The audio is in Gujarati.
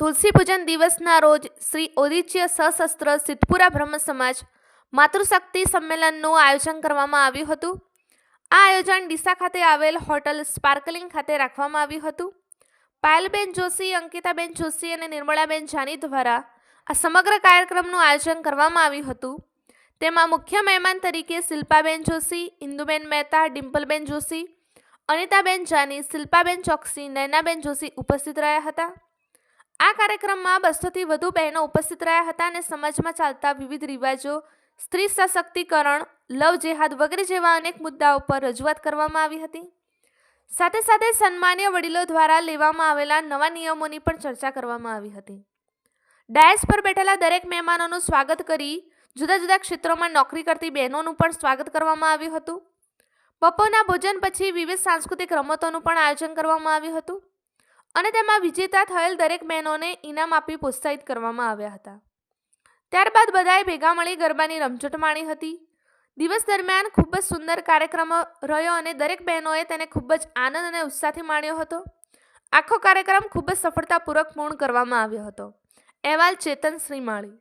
તુલસી પૂજન દિવસના રોજ શ્રી ઓદિચ્ય સશસ્ત્ર સિદ્ધપુરા બ્રહ્મ સમાજ માતૃશક્તિ સંમેલનનું આયોજન કરવામાં આવ્યું હતું. આ આયોજન ડીસા ખાતે આવેલ હોટલ સ્પાર્કલિંગ ખાતે રાખવામાં આવ્યું હતું. પાયલબેન જોશી, અંકિતાબેન જોશી અને નિર્મળાબેન જાની દ્વારા આ સમગ્ર કાર્યક્રમનું આયોજન કરવામાં આવ્યું હતું. તેમાં મુખ્ય મહેમાન તરીકે શિલ્પાબેન જોશી, ઇન્દુબેન મહેતા, ડિમ્પલબેન જોશી, અનિતાબેન જાની, શિલ્પાબેન ચોકસી નૈનાબેન જોશી ઉપસ્થિત રહ્યા હતા. કાર્યક્રમમાં બસોથી વધુ બહેનો ઉપસ્થિત રહ્યા હતા અને સમાજમાં ચાલતા વિવિધ રિવાજો, સ્ત્રી સશક્તિકરણ, લવ જેહાદ વગેરે જેવા અનેક મુદ્દાઓ પર રજૂઆત કરવામાં આવી હતી. સાથે સાથે સન્માન્ય વડીલો દ્વારા લેવામાં આવેલા નવા નિયમોની પણ ચર્ચા કરવામાં આવી હતી. ડાયસ પર બેઠેલા દરેક મહેમાનોનું સ્વાગત કરી જુદા જુદા ક્ષેત્રોમાં નોકરી કરતી બહેનોનું પણ સ્વાગત કરવામાં આવ્યું હતું. બપોરના ભોજન પછી વિવિધ સાંસ્કૃતિક રમતોનું પણ આયોજન કરવામાં આવ્યું હતું. અને તેમાં વિજેતા થયેલ દરેક બહેનોને ઇનામ આપી પ્રોત્સાહિત કરવામાં આવ્યા હતા. ત્યારબાદ બધાએ ભેગા મળી ગરબાની રમઝટ માણી હતી. દિવસ દરમિયાન ખૂબ જ સુંદર કાર્યક્રમ રહ્યો અને દરેક બહેનોએ તેને ખૂબ જ આનંદ અને ઉત્સાહથી માણ્યો હતો. આખો કાર્યક્રમ ખૂબ જ સફળતાપૂર્વક પૂર્ણ કરવામાં આવ્યો હતો. અહેવાલ ચેતન શ્રીમાળી.